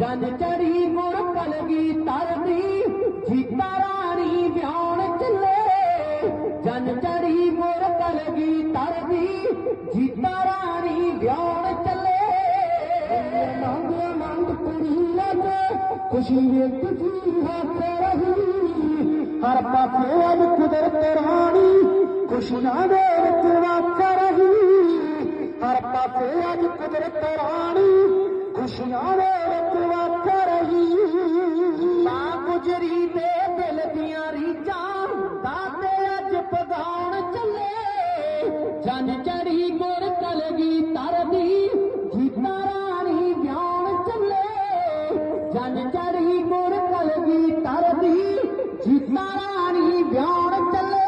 चंजरी bore Kalji तर बि जिता रानी विया चले चंजरी बोर कलजी तर जी रानी वञे तुंहिंजी लॻ ख़ुशि तुंहिंज हर पासे अॼु कुदरत रानी ख़ुशियां देर हर पासे अॼु कुदरत रानी ਖੁਸ਼ੀਆਂ ਵੇ ਰਤਵਾ ਕਰਹੀ ਨਾ ਗੁਜਰੀ ਦੇ ਦਿਲ ਦੀਆਂ ਰੀਝਾਂ ਦਾਤੇ ਅੱਜ ਪਗਾਉਣ ਚੱਲੇ ਜਨ ਚੜੀ ਗੁਰ ਕਲਗੀ ਤਰਦੀ ਜੀਤਾ ਰਾਣੀ ਵਿਆਉਣ ਚੱਲੇ ਜਨ ਚੜੀ ਗੁਰ ਕਲਗੀ ਤਰਦੀ ਜੀਤਾ ਰਾਣੀ ਚੱਲੇ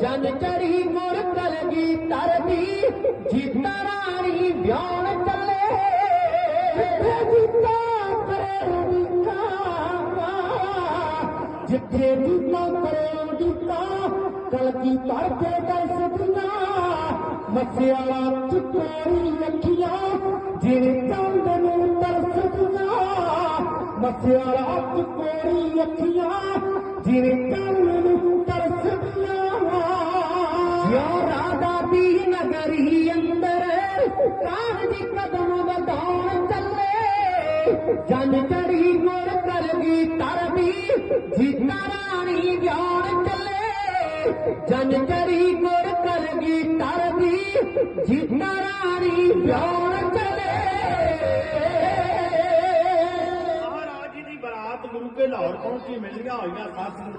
ਜਨ ਚੜੀ ਗੁਰ ਕਲਗੀ ਤਰਦੀ ਜੀਤਾ ਰਾਣੀ ਵਿਆਉਣ ਚੱਲੇ ਜਿੱਥੇ ਜੀਤਾ ਪ੍ਰੇਮ ਦੀ ਕਾਮਾ ਜਿੱਥੇ ਜੀਤਾ ਪ੍ਰੇਮ ਦੀ ਕਾਮਾ ਕਲਗੀ ਧਰ ਕੇ ਕਰ ਸਦੀਆਂ ਮੱਸਿਆਲਾ ਚਿੱਟੀਆਂ ਅੱਖੀਆਂ ਜਿਵੇਂ ਚੰਦ ਨੂੰ ਤਰਸਦੀਆਂ ਮੱਸਿਆਲਾ ਚਿੱਟੀਆਂ ਅੱਖੀਆਂ ਜਿਵੇਂ ਚੰਦ ਨੂੰ ಯೋ ರಾಧಾ ದೀನ ಗರಿ ಎಂದರೆ ಕಾಣಿ ಕದಮವ ದಾಣ ಚಲ್ಲೇ ਜਨ ਚੜੀ ਗੁਰ ਕਰਗੀ ਤਰਦੀ ਜੀਤਾ ਰਾਣੀ ਜਾਣ ਚੱਲੇ ਜਨ ਚੜੀ ਗੁਰ ਕਰਗੀ ਤਰਦੀ ਜੀਤਾ ਰਾਣੀ ਜਾਣ ਚੱਲੇ ਮਹਾਰਾਜ ਜੀ ਦੀ ਬਰਾਤ ਗੁਰੂ ਕੇ ਲਾਹੌਰ ਪਹੁੰਚੀ ਮਿਲੀਆਂ ਹੋਈਆਂ ਸਾਥ